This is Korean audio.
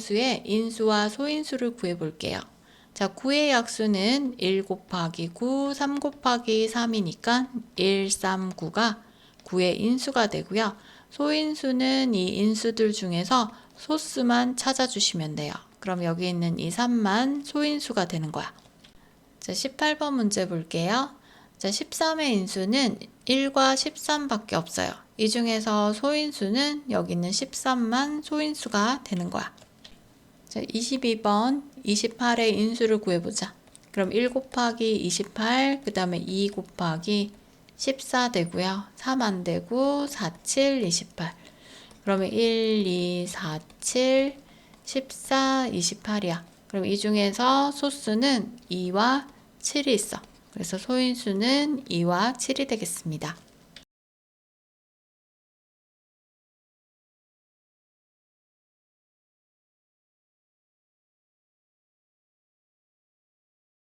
다음 수의 인수와 소인수를 구해 볼게요. 자, 9의 약수는 1 곱하기 9, 3 곱하기 3이니까 1, 3, 9가 9의 인수가 되고요. 소인수는 이 인수들 중에서 소수만 찾아주시면 돼요. 그럼 여기 있는 이 3만 소인수가 되는 거야. 자, 18번 문제 볼게요. 자, 13의 인수는 1과 13밖에 없어요. 이 중에서 소인수는 여기 있는 13만 소인수가 되는 거야. 자, 22번 28의 인수를 구해보자. 그럼 1 곱하기 28, 그 다음에 2 곱하기 14 되고요. 3 안 되고 4, 7, 28. 그러면 1, 2, 4, 7, 14, 28이야. 그럼 이 중에서 소수는 2와 7이 있어. 그래서 소인수는 2와 7이 되겠습니다.